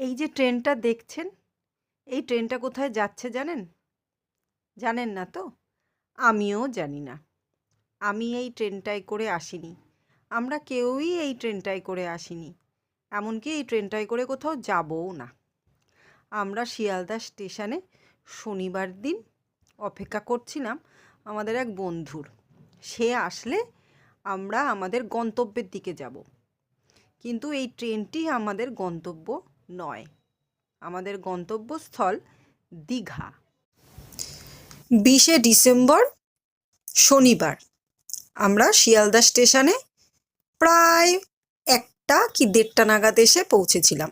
এই যে ট্রেনটা দেখছেন, এই ট্রেনটা কোথায় যাচ্ছে জানেন? জানেন না তো? আমিও জানি না। আমি এই ট্রেনটায় করে আসিনি। আমরা কেউই এই ট্রেনটায় করে আসিনি। এমনকি এই ট্রেনটায় করে কোথাও যাবও না। আমরা শিয়ালদা স্টেশনে শনিবার দিন অপেক্ষা করছিলাম আমাদের এক বন্ধুর। সে আসলে আমরা আমাদের গন্তব্যের দিকে যাব। কিন্তু এই ট্রেনটি আমাদের গন্তব্য নয়। আমাদের গন্তব্যস্থল দীঘা। বিশে ডিসেম্বর, শনিবার। আমরা শিয়ালদা স্টেশনে প্রায় একটা কি দেড়টা নাগাদ এসে পৌঁছেছিলাম।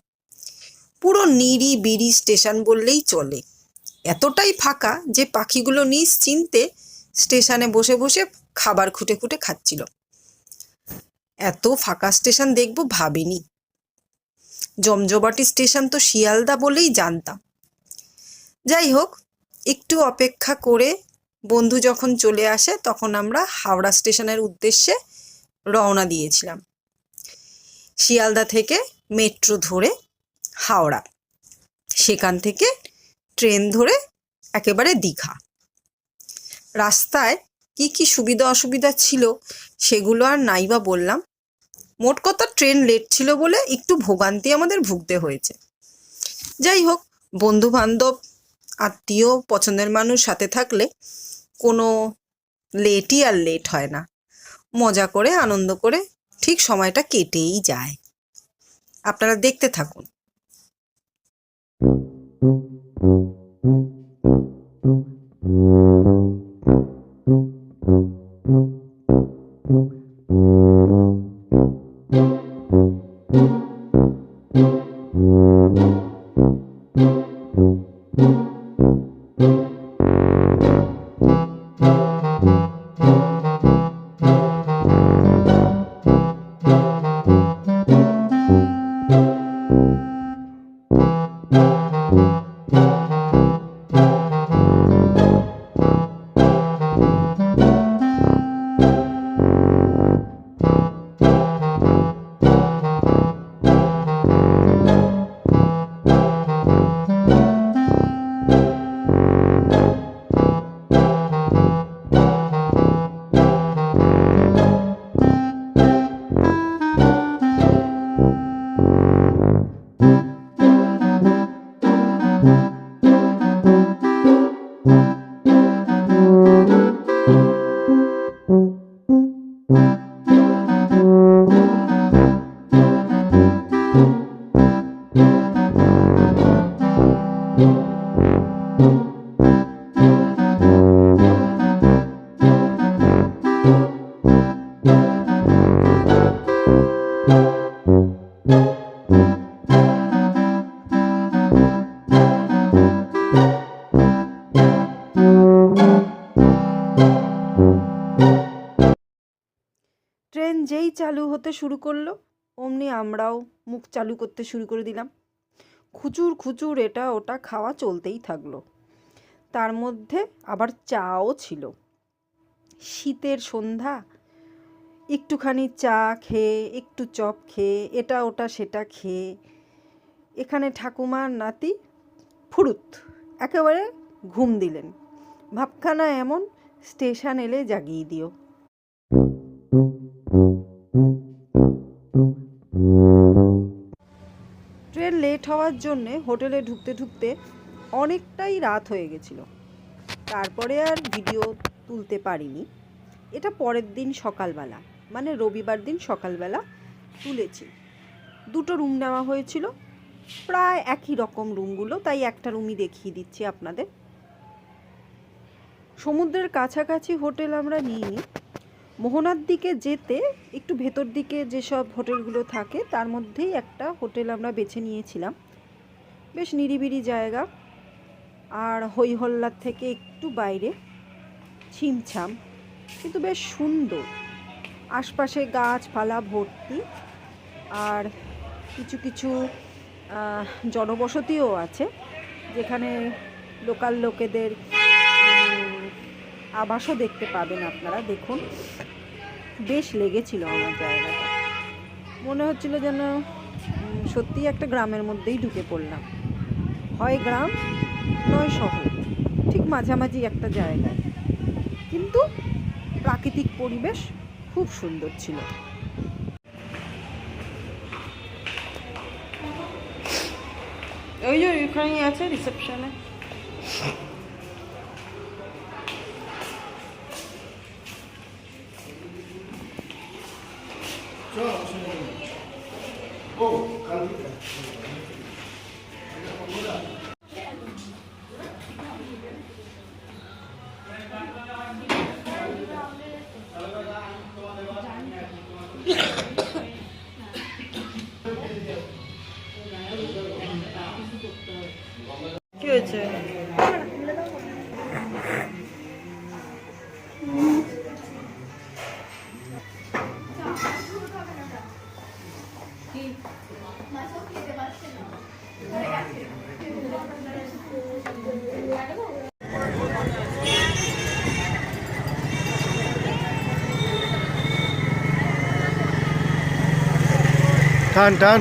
পুরো নিরিবিরি স্টেশন বললেই চলে। এতটাই ফাঁকা যে পাখিগুলো নিশ্চিন্তে স্টেশনে বসে বসে খাবার খুঁটে খুঁটে খাচ্ছিল। এত ফাঁকা স্টেশন দেখব ভাবিনি। জমজমাটি স্টেশন তো শিয়ালদা বলেই জানতাম। যাই হোক একটু অপেক্ষা করে বন্ধু যখন চলে আসে, তখন আমরা হাওড়া স্টেশনের উদ্দেশ্যে রওনা দিয়েছিলাম। শিয়ালদা থেকে মেট্রো ধরে হাওড়া, সেখান থেকে ট্রেন ধরে একেবারে দীঘা। রাস্তায় কি কি সুবিধা অসুবিধা ছিল, সেগুলো আর নাই বা বললাম। মোট কথা ট্রেন লেট ছিল বলে একটু ভোগান্তি আমাদের ভুগতে হয়েছে। যাই হোক বন্ধু বান্ধব আত্মীয়, পছন্দের মানুষ সাথে থাকলে কোনো লেটই আর লেট হয় না। মজা করে, আনন্দ করে ঠিক সময়টা কেটেই যায়। আপনারা দেখতে থাকুন। ট্রেন যেই চালু হতে শুরু করল, অমনি আমরাও মুখ চালু করতে শুরু করে দিলাম। খুচুর খুচুর এটা ওটা খাওয়া চলতেই থাকল। তার মধ্যে আবার চাও ছিল। শীতের সন্ধ্যা। একটুখানি চা খেয়ে, একটু চপ খেয়ে, এটা ওটা সেটা খেয়ে, এখানে ঠাকুমার নাতি ফুরুত, একেবারে ঘুম দিলেন। ভাবখানা এমন, স্টেশন এলে জাগিয়ে দিও। ট্রেন লেট হওয়ার জন্যে হোটেলে ঢুকতে ঢুকতে অনেকটাই রাত হয়ে গেছিল। তারপরে আর ভিডিও তুলতে পারিনি। এটা পরের দিন সকালবেলা মানে রবিবার দিন সকালবেলা তুলেছি। দুটো রুম নেওয়া হয়েছিল, প্রায় একই রকম রুমগুলো, তাই একটা রুমই দেখিয়ে দিচ্ছি আপনাদের। সমুদ্রের কাছাকাছি হোটেল আমরা নিইনি। মোহনার দিকে যেতে, একটু ভেতর দিকে যেসব হোটেলগুলো থাকে, তার মধ্যেই একটা হোটেল আমরা বেছে নিয়েছিলাম। বেশ নিরিবিলি জায়গা। আর হইহল্লার থেকে একটু বাইরে। ছিমছাম, কিন্তু বেশ সুন্দর। আশপাশে গাছপালা ভর্তি আর কিছু কিছু জনবসতিও আছে, যেখানে লোকাল লোকেদের আবাসও দেখতে পাবেন আপনারা, দেখুন। বেশ লেগেছিল আমার জায়গাটা। মনে হচ্ছিল যেন সত্যিই একটা গ্রামের মধ্যেই ঢুকে পড়লাম। হয় গ্রাম, নয় শহর, ঠিক মাঝামাঝি একটা জায়গায়। কিন্তু প্রাকৃতিক পরিবেশ খুব সুন্দর ছিল। ওই যে ওইখানেই আছে রিসেপশনে কি হয়েছে। টান টান।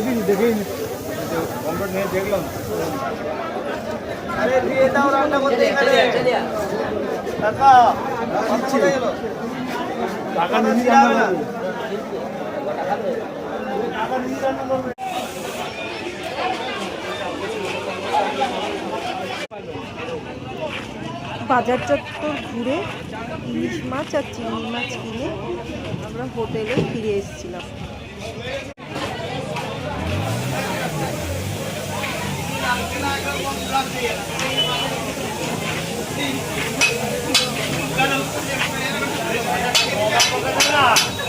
দেখিনি দেখিনি দেখলাম আরে দিয়ে দাও রান্না করতে এখানে। কাকা কোথায় গেল টাকা নিয়ে রান্না করবে। বাজার চত্বর ঘুরে ইলিশ মাছ আর চিংড়ি মাছ কিনে আমরা হোটেলে ফিরে এসেছিলাম। Thank you.